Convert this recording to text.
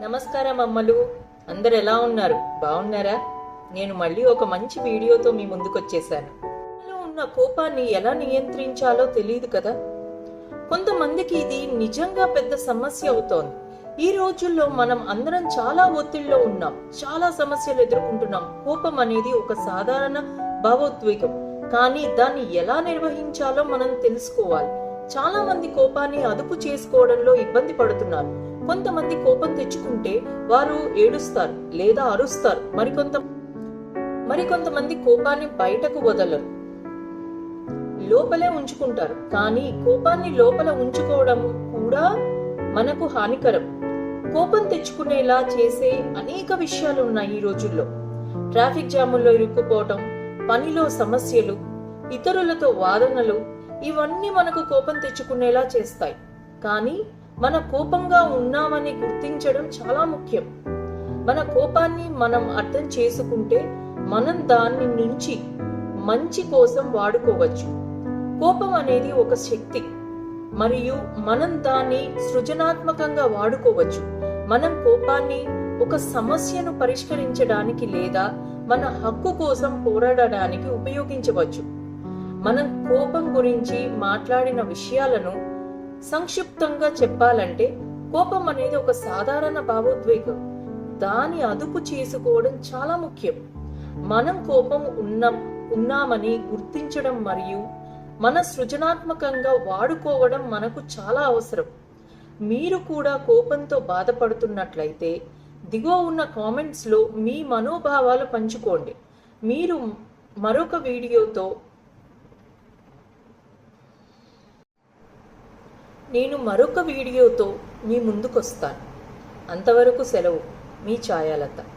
నమస్కారం అమ్మలు. అందరు ఎలా ఉన్నారు? బాగున్నారా? నేను మళ్ళీ ఒక మంచి వీడియోతో మీ ముందుకొచ్చేసాను. మనలో ఉన్న కోపాన్ని ఎలా నియంత్రించాలో తెలియదు కదా? కొంతమందికి ఇది నిజంగా పెద్ద సమస్య అవుతోంది. ఈ రోజుల్లో మనం అందరం చాలా ఒత్తిడిలో ఉన్నాం. చాలా సమస్యలు ఎదుర్కొంటున్నాం. కోపం అనేది ఒక సాధారణ భావోద్వేగం. కానీ దాన్ని ఎలా నిర్వహించాలో మనం తెలుసుకోవాలి. చాలా మంది కోపాన్ని అదుపు చేసుకోవడంలో ఇబ్బంది పడుతున్నారు. కొంతమంది కోపం తెచ్చుకుంటే వారు ఏడుస్తారు లేదా అరుస్తారు. మరికొంత మరికొంతమంది కోపాన్ని బయటకు వదలరు. లోపలే ఉంచుకుంటారు. కానీ కోపాన్ని లోపల ఉంచుకోవడం కూడా మనకు హానికరం. కోపం తెచ్చుకునేలా చేసే అనేక విషయాలు ఉన్నాయి ఈ రోజుల్లో. ట్రాఫిక్ జాముల్లో ఇరుక్కుపోవటం పనిలో సమస్యలు ఇతరులతో వాదనలు ఇవన్నీ మనకు కోపం తెచ్చుకునేలా చేస్తాయి. కానీ మన కోపంగా ఉన్నామని గుర్తించడం చాలా ముఖ్యం. మన కోపాన్ని మనం అర్థం చేసుకుంటే మనం దాన్ని నుంచి మంచి కోసం వాడుకోవచ్చు. కోపం అనేది ఒక శక్తి. మరియు మనం దాన్ని సృజనాత్మకంగా వాడుకోవచ్చు. మనం కోపాన్ని ఒక సమస్యను పరిష్కరించడానికి లేదా మన హక్కు కోసం పోరాడడానికి ఉపయోగించవచ్చు. మనం కోపం గురించి మాట్లాడిన విషయాలను సంక్షిప్తంగా చెప్పాలంటే కోపం అనేది ఒక సాధారణ భావోద్వేగం. దాని అదుపు చేసుకోవడం చాలా ముఖ్యం. మనం కోపం ఉన్న ఉన్నామని గుర్తించడం మరియు మన సృజనాత్మకంగా వాడుకోవడం మనకు చాలా అవసరం. మీరు కూడా కోపంతో బాధపడుతున్నట్లయితే దిగువ ఉన్న కామెంట్స్లో మీ మనోభావాలు పంచుకోండి. మీరు మరొక వీడియోతో నేను మరొక వీడియోతో మీ ముందుకొస్తాను. అంతవరకు సెలవు. మీ ఛాయాలత.